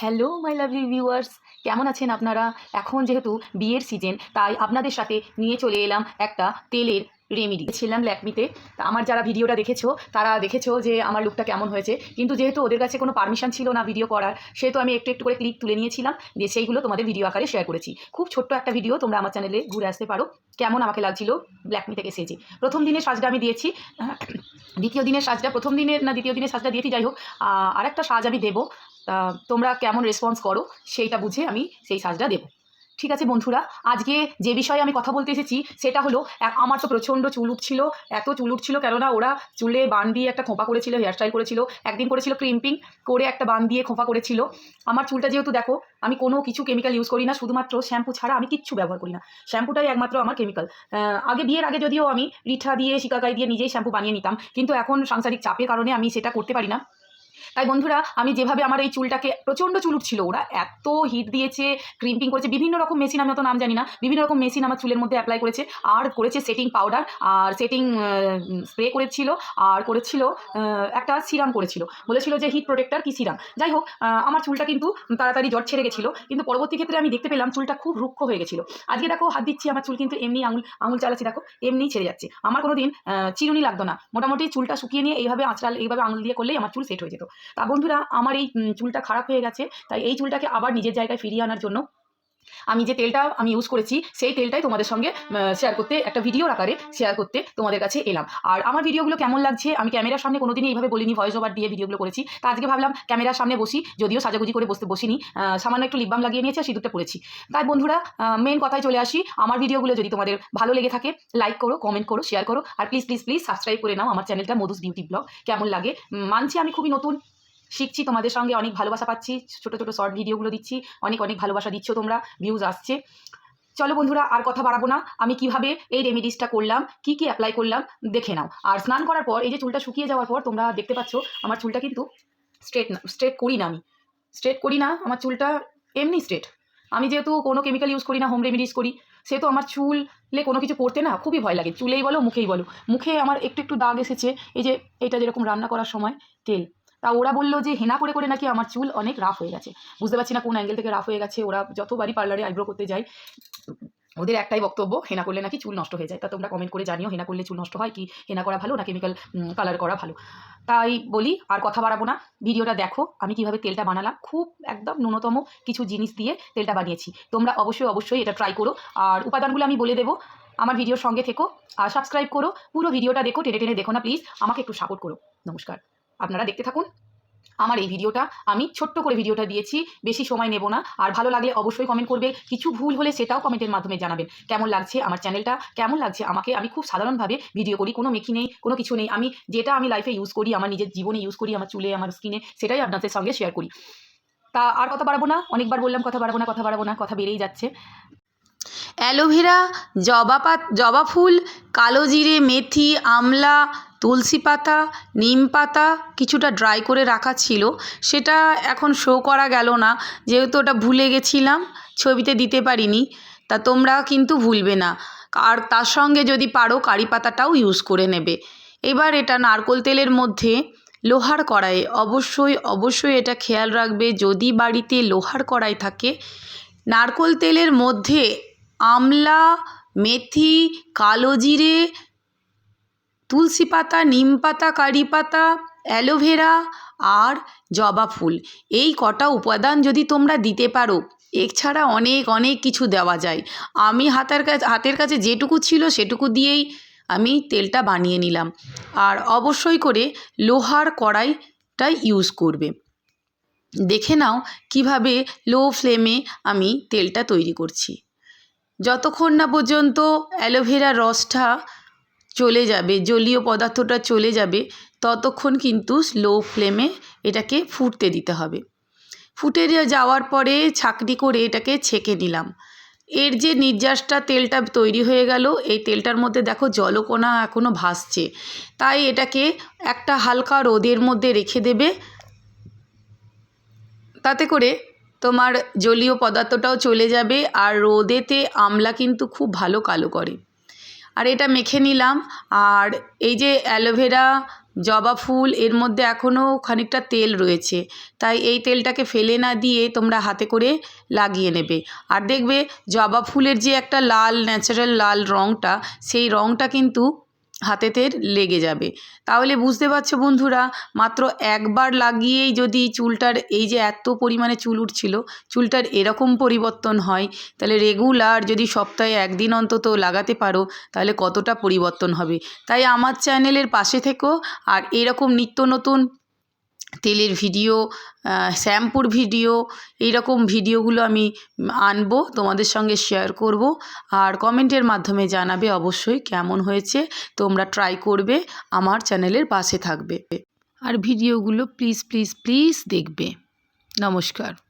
Hello my lovely viewers কেমন আছেন আপনারা? এখন যেহেতু বিয়ের সিজন তাই আপনাদের সাথে নিয়ে চলে এলাম একটা তেলের রেমেডি ছিলাম ল্যাকমিতে। আমার যারা ভিডিওটা দেখেছ, তারা দেখেছ যে আমার লুকটা কেমন হয়েছে। কিন্তু যেহেতু ওদের কাছে কোনো পারমিশন ছিল না ভিডিও করার, সেহেতু আমি একটু একটু করে ক্লিক তুলে নিয়েছিলাম, দিয়ে সেইগুলো তোমাদের ভিডিও আকারে শেয়ার করেছি। খুব ছোট্ট একটা ভিডিও তোমরা আমার চ্যানেলে ঘুরে আসতে পারো। কেমন আমাকে লাগছিল ব্ল্যাকমি থেকে সেজে। প্রথম দিনের সাজটা আমি দিয়েছি। দ্বিতীয় দিনের সাজটা, প্রথম দিনের না দ্বিতীয় দিনের সাজটা দিয়েছি, যাই হোক আর একটা সাজ আমি দেবো। তোমরা কেমন রেসপন্স করো, সেইটা বুঝে আমি সেই সাজটা দেবো। ঠিক আছে বন্ধুরা, আজকে যে বিষয়ে আমি কথা বলতে এসেছি, সেটা হলো আমার তো প্রচণ্ড চুল উঠছিল এত চুল উঠছিল কেননা ওরা চুলে বান দিয়ে একটা খোঁপা করেছিল হেয়ারস্টাইল করেছিল, একদিন করেছিল ক্রিম্পিং করে একটা বান দিয়ে খোঁপা করেছিল। আমার চুলটা যেহেতু দেখো, আমি কোনো কিছু কেমিক্যাল ইউজ করি না, শুধুমাত্র শ্যাম্পু ছাড়া আমি কিচ্ছু ব্যবহার করি না। শ্যাম্পুটাই একমাত্র আমার কেমিক্যাল আগে বিয়ের আগে যদিও আমি রিঠা দিয়ে, শিকাকাই দিয়ে নিজেই শ্যাম্পু বানিয়ে নিতাম, কিন্তু এখন সাংসারিক চাপের কারণে আমি সেটা করতে পারি না। তাই বন্ধুরা, আমি যেভাবে আমার এই চুলটাকে, প্রচণ্ড চুল উঠছিল, ওরা এত হিট দিয়েছে ক্রিম্পিং করেছে, বিভিন্ন রকম মেশিন আমি অত নাম জানি না, বিভিন্ন রকম মেশিন আমার চুলের মধ্যে অ্যাপ্লাই করেছে, আর করেছে সেটিং পাউডার আর সেটিং স্প্রে করেছিল, আর করেছিল একটা সিরাম করেছিল, বলেছিল যে হিট প্রোটেক্টর কি সিরাম যাই হোক আমার চুলটা কিন্তু তাড়াতাড়ি জ্বর ছেড়ে গেছিল, কিন্তু পরবর্তী ক্ষেত্রে আমি দেখতে পেলাম চুলটা খুব রুক্ষ হয়ে গেছিল। আজকে দেখো, হাত দিচ্ছি, আমার চুল কিন্তু এমনি আঙুল আঙুল চালাচ্ছি, দেখো, এমনিই ছেড়ে যাচ্ছে। আমার কোনো দিন চিরুনি লাগতো না। মোটামুটি চুলটা শুকিয়ে নিয়ে এইভাবে আঁচড়াল, এইভাবে আঙুল দিয়ে করলেই আমার চুল সেট হয়ে যেত। তা বন্ধুরা, আমার এই চুলটা খারাপ হয়ে গেছে, তাই এই চুলটাকে আবার নিজের জায়গায় ফিরিয়ে আনার জন্য আমি যে তেলটা আমি ইউজ করেছি, সেই তেলটাই তোমাদের সঙ্গে শেয়ার করতে, একটা ভিডিওর আকারে শেয়ার করতে তোমাদের কাছে এলাম। আর আমার ভিডিওগুলো কেমন লাগছে, আমি ক্যামেরার সামনে কোনোদিনই এইভাবে বলিনি ভয়েস ওভার দিয়ে ভিডিওগুলো করেছি। তা আজকে ভাবলাম ক্যামেরার সামনে বসি, যদিও সাজাগুজি করে বসতে বসিনি সামান্য একটু লিপবাম লাগিয়ে নিয়েছি আর সিঁদুরটা পড়েছি তাই বন্ধুরা মেন কথায় চলে আসি, আমার ভিডিওগুলো যদি তোমাদের ভালো লেগে থাকে লাইক করো কমেন্ট করো শেয়ার করো, আর প্লিজ প্লিজ প্লিজ সাবস্ক্রাইব করে নাও আমার চ্যানেলটা মধুস বিউটি ব্লগ কেমন লাগে? মানছি আমি খুবই নতুন শিখছি, তোমাদের সঙ্গে অনেক ভালোবাসা পাচ্ছি, ছোটো ছোটো শর্ট ভিডিওগুলো দিচ্ছি, অনেক অনেক ভালোবাসা দিচ্ছ তোমরা ভিউজ আসছে। চলো বন্ধুরা, আর কথা বাড়াবো না, আমি কীভাবে এই রেমেডিসটা করলাম, কি কি অ্যাপ্লাই করলাম, দেখে নাও। আর স্নান করার পর, এই যে চুলটা শুকিয়ে যাওয়ার পর, তোমরা দেখতে পাচ্ছ, আমার চুলটা কিন্তু স্ট্রেট না স্ট্রেট করি না আমি। স্ট্রেট করি না, আমার চুলটা এমনি স্ট্রেট আমি যেহেতু কোনো কেমিক্যাল ইউজ করি না হোম রেমেডিস করি, সেহেতু আমার চুলে কোনো কিছু পড়তে না, খুবই ভয় লাগে। চুলেই বলো, মুখেই বলো। মুখে আমার একটু একটু দাগ এসেছে, এই যে এটা যেরকম রান্না করার সময়, তেল। তা ওরা বলল যে হেনা করে করে নাকি আমার চুল অনেক রাফ হয়ে গেছে। বুঝতে পারছি না কোন অ্যাঙ্গেল থেকে রাফ হয়ে গেছে। ওরা যতবারই পার্লারে আইব্রো করতে যায়, ওদের একটাই বক্তব্য, হেনা করলে নাকি চুল নষ্ট হয়ে যায়। তা তোমরা কমেন্ট করে জানিও, হেনা করলে চুল নষ্ট হয় কি? হেনা করা ভালো না কেমিক্যাল কালার করা ভালো? তাই বলি, আর কথা বাড়াবো না। ভিডিওটা দেখো, আমি কীভাবে তেলটা বানালাম। খুব একদম ন্যূনতম কিছু জিনিস দিয়ে তেলটা বানিয়েছি। তোমরা অবশ্যই অবশ্যই এটা ট্রাই করো। আর উপাদানগুলো আমি বলে দেবো। আমার ভিডিওর সঙ্গে থেকো। আর সাবস্ক্রাইব করো। পুরো ভিডিওটা দেখো, টেনে টেনে দেখো না প্লিজ আমাকে একটু সাপোর্ট করো। নমস্কার। আপনারা দেখতে থাকুন। আমার এই ভিডিওটা, আমি ছোট্ট করে ভিডিওটা দিয়েছি, বেশি সময় নেব না। আর ভালো লাগলে অবশ্যই কমেন্ট করবে। কিছু ভুল হলে সেটাও কমেন্টের মাধ্যমে জানাবেন। কেমন লাগছে আমার চ্যানেলটা কেমন লাগছে আমাকে? আমি খুব সাধারণভাবে ভিডিও করি, কোনো মেকি নেই, কোনো কিছু নেই। আমি যেটা আমি লাইফে ইউজ করি, আমার নিজের জীবনে ইউজ করি, আমার চুলে, আমার স্কিনে সেটাই আপনাদের সঙ্গে শেয়ার করি। তা আর কথা বাড়াবো না, অনেকবার বললাম, কথা বাড়াবো না, কথা বাড়াবো না, কথা বেড়েই যাচ্ছে। অ্যালোভেরা, জবা পাত, জবা ফুল, কালো জিরে, মেথি, আমলা তুলসী পাতা, নিম পাতা কিছুটা ড্রাই করে রাখা ছিল। সেটা এখন শো করা গেল না। যেহেতু ওটা ভুলে গেছিলাম, ছবিতে দিতে পারিনি। তা তোমরা কিন্তু ভুলবে না। আর তার সঙ্গে যদি পারো, কারি পাতাটাও ইউজ করে নেবে। এবার এটা নারকোল তেলের মধ্যে লোহার কড়াইয়ে অবশ্যই অবশ্যই এটা খেয়াল রাখবে, যদি বাড়িতে লোহার কড়াই থাকে, নারকোল তেলের মধ্যে আমলা, মেথি, কালো জিরে তুলসী পাতা, নিম পাতা, কারি পাতা, অ্যালোভেরা আর জবা ফুল। এই কটা উপাদান যদি তোমরা দিতে পারো, এছাড়া অনেক অনেক কিছু দেওয়া যায়। আমি হাতের কাছে হাতের কাছে যেটুকু ছিল সেটুকু দিয়েই আমি তেলটা বানিয়ে নিলাম। আর অবশ্যই করে লোহার কড়াইটাই ইউজ করবে। দেখে নাও কীভাবে লো ফ্লেমে আমি তেলটা তৈরি করছি। যতক্ষণ না পর্যন্ত অ্যালোভেরার রসটা চলে যাবে, জলীয় পদার্থটা চলে যাবে, ততক্ষণ কিন্তু স্লো ফ্লেমে এটাকে ফুটতে দিতে হবে। ফুটে যাওয়ার পরে ছাঁকনি করে এটাকে ছেঁকে নিলাম। এর যে নির্যাসটা তেলটা তৈরি হয়ে গেল, এই তেলটার মধ্যে দেখো জলকোনা এখনও ভাসছে। তাই এটাকে একটা হালকা রোদের মধ্যে রেখে দেবে। তাতে করে তোমার জলীয় পদার্থটাও চলে যাবে আর রোদেতে আমলা কিন্তু খুব ভালো কালো করে। আর এটা মেখে নিলাম। আর এই যে অ্যালোভেরা জবা ফুল, এর মধ্যে এখনও খানিকটা তেল রয়েছে। তাই এই তেলটাকে ফেলে না দিয়ে তোমরা হাতে করে লাগিয়ে নেবে। আর দেখবে জবা ফুলের যে একটা লাল ন্যাচারাল লাল রঙটা সেই রঙটা কিন্তু হাতেতে লেগে যাবে। তাহলে বুঝতে পারছ বন্ধুরা, মাত্র একবার লাগিয়েই যদি চুলটার এই যে এত পরিমাণে চুল উঠছিল, চুলটার এরকম পরিবর্তন হয়, তাহলে রেগুলার যদি সপ্তাহে একদিন অন্তত লাগাতে পারো, তাহলে কতটা পরিবর্তন হবে? তাই আমার চ্যানেলের পাশে থেকো, আর এরকম নিত্য নতুন তেলের ভিডিও শ্যাম্পুর ভিডিও, এইরকম ভিডিওগুলো আমি আনব, তোমাদের সঙ্গে শেয়ার করব। আর কমেন্টের মাধ্যমে জানাবে অবশ্যই কেমন হয়েছে, তোমরা ট্রাই করবে, আমার চ্যানেলের পাশে থাকবে। আর ভিডিওগুলো প্লিজ প্লিজ প্লিজ দেখবে। নমস্কার।